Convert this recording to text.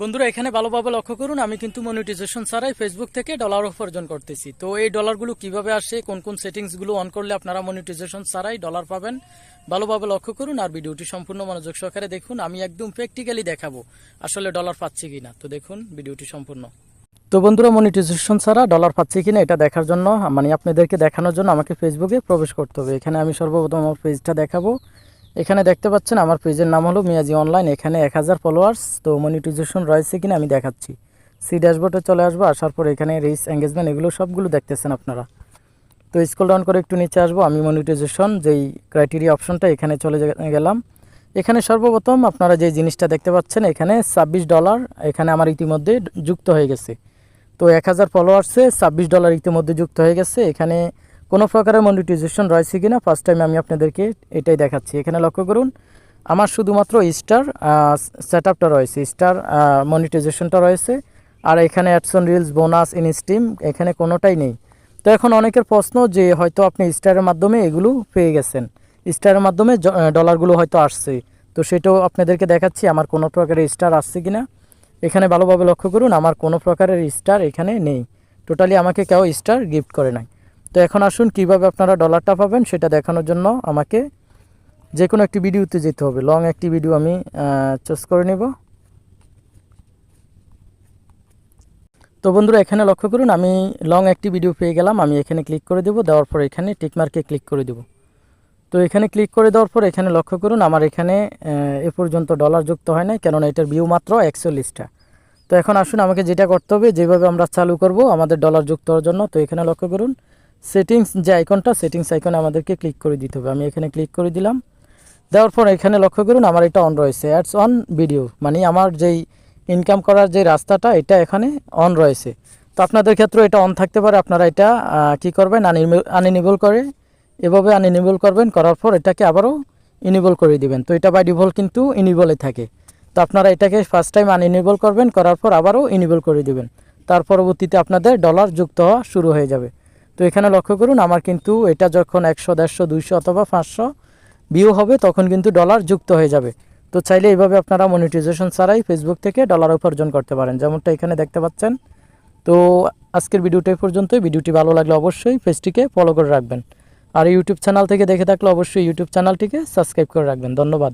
বন্ধুরা, এখানে ভালোভাবে লক্ষ্য করুন, আমি কিন্তু মনিটাইজেশন ছাড়াই ফেসবুক থেকে ডলার উপার্জন করতেছি। তো এই ডলারগুলো কীভাবে আসে, কোন কোন সেটিংসগুলো অন করলে আপনারা মনিটাইজেশন ছাড়াই ডলার পাবেন, ভালোভাবে লক্ষ্য করুন আর ভিডিওটি সম্পূর্ণ মনোযোগ সহকারে দেখুন, আমি একদম প্র্যাকটিক্যালি দেখাবো আসলে ডলার পাচ্ছি কিনা। তো দেখুন, ভিডিওটি সম্পূর্ণ। তো বন্ধুরা মনিটাইজেশন ছাড়া ডলার পাচ্ছি কিনা এটা দেখার জন্য মানে আপনাদেরকে দেখানোর জন্য আমাকে ফেসবুকে প্রবেশ করতে হবে। এখানে আমি সর্বপ্রথম আমার পেজটা দেখাবো। এখানে দেখতে পাচ্ছেন আমার পেজের নাম হলো মিয়াজি অনলাইন এখানে এক হাজার ফলোয়ার্স তো মনিটাইজেশন রয়েছে কিনা আমি দেখাচ্ছি। সি ড্যাশবোর্ডে চলে আসব, আসার পর এখানে রিস এঙ্গেজমেন্ট এগুলো সবগুলো দেখতেছেন আপনারা। তো স্কুল ডাউন করে একটু নিচে আসব, আমি মনিটাইজেশন যেই ক্রাইটেরিয়া অপশনটা এখানে চলে গেলাম। এখানে সর্বপ্রথম আপনারা যে জিনিসটা দেখতে পাচ্ছেন, এখানে ছাব্বিশ ডলার এখানে আমার ইতিমধ্যে যুক্ত হয়ে গেছে। তো এক হাজার ফলোয়ার্সে ছাব্বিশ ডলার ইতিমধ্যে যুক্ত হয়ে গেছে, এখানে কোনো প্রকারের মনিটাইজেশন রয়েছে কি না ফার্স্ট টাইম আমি আপনাদেরকে এটাই দেখাচ্ছি। এখানে লক্ষ্য করুন, আমার শুধুমাত্র স্টার সেট আপটা রয়েছে। স্টার মনিটাইজেশনটা রয়েছে। আর এখানে অ্যাডসন রিলস বোনাস ইনস্টিম এখানে কোনোটাই নেই। তো এখন অনেকের প্রশ্ন যে হয়তো আপনি স্টারের মাধ্যমে এগুলো পেয়ে গেছেন। স্টারের মাধ্যমে ডলারগুলো হয়তো আসছে। তো সেটাও আপনাদেরকে দেখাচ্ছি, আমার কোনো প্রকারের স্টার আসছে কিনা। এখানে ভালোভাবে লক্ষ্য করুন, আমার কোনো প্রকারের স্টার এখানে নেই। টোটালি আমাকে কেউ স্টার গিফট করে নাই। তো এখন আসুন, কীভাবে আপনারা ডলারটা পাবেন সেটা দেখানোর জন্য আমাকে যে কোনো একটি ভিডিওতে যেতে হবে। লং একটি ভিডিও আমি চুজ করে নেব। তো বন্ধুরা, এখানে লক্ষ্য করুন, আমি লং একটি ভিডিও পেয়ে গেলাম। আমি এখানে ক্লিক করে দেবো, দেওয়ার পর এখানে টিকমার্কে ক্লিক করে দেবো। তো এখানে ক্লিক করে দেওয়ার পর এখানে লক্ষ্য করুন, আমার এখানে এ পর্যন্ত ডলার যুক্ত হয় নাই, কেননা এটার ভিউ মাত্র একচল্লিশটা। তো এখন আসুন, আমাকে যেটা করতে হবে, যেভাবে আমরা চালু করব, আমাদের ডলার যুক্ত হওয়ার জন্য। তো এখানে লক্ষ্য করুন সেটিংস যে আইকনটা সেটিংস আইকনে আমাদেরকে ক্লিক করে দিতে হবে। আমি এখানে ক্লিক করে দিলাম। দেওয়ার পর এখানে লক্ষ্য করুন, আমার এটা অন রয়েছে। অ্যাডস অন ভিডিও মানে আমার যেই ইনকাম করার যে রাস্তাটা, এটা এখানে অন রয়েছে। তো আপনাদের ক্ষেত্রে এটা অন থাকতে পারে। আপনারা এটা কি করবেন? আনইনেবল করে, এভাবে আনইনেবল করবেন। করার পর এটাকে আবারও ইনেবল করে দিবেন। তো এটা বাই ডিভল কিন্তু ইনেবলে থাকে। তো আপনারা এটাকে ফার্স্ট টাইম আনইনেবল করবেন। করার পর আবারও ইনেবল করে দিবেন। তার পরবর্তীতে আপনাদের ডলার যুক্ত হওয়া শুরু হয়ে যাবে। তো এখানে লক্ষ্য করুন, আমার কিন্তু এটা যখন একশো, দেড়শো, দুইশো অথবা পাঁচশো ভিউ হবে, তখন কিন্তু ডলার যুক্ত হয়ে যাবে। তো চাইলে এইভাবে আপনারা মনিটাইজেশন ছাড়াই ফেসবুক থেকে ডলার উপার্জন করতে পারেন। যেমনটা এখানে দেখতে পাচ্ছেন। তো আজকের ভিডিওটা এই পর্যন্তই। ভিডিওটি ভালো লাগলে অবশ্যই পেজটিকে ফলো করে রাখবেন। আর ইউটিউব চ্যানেল থেকে দেখে থাকলে অবশ্যই ইউটিউব চ্যানেলটিকে সাবস্ক্রাইব করে রাখবেন। ধন্যবাদ।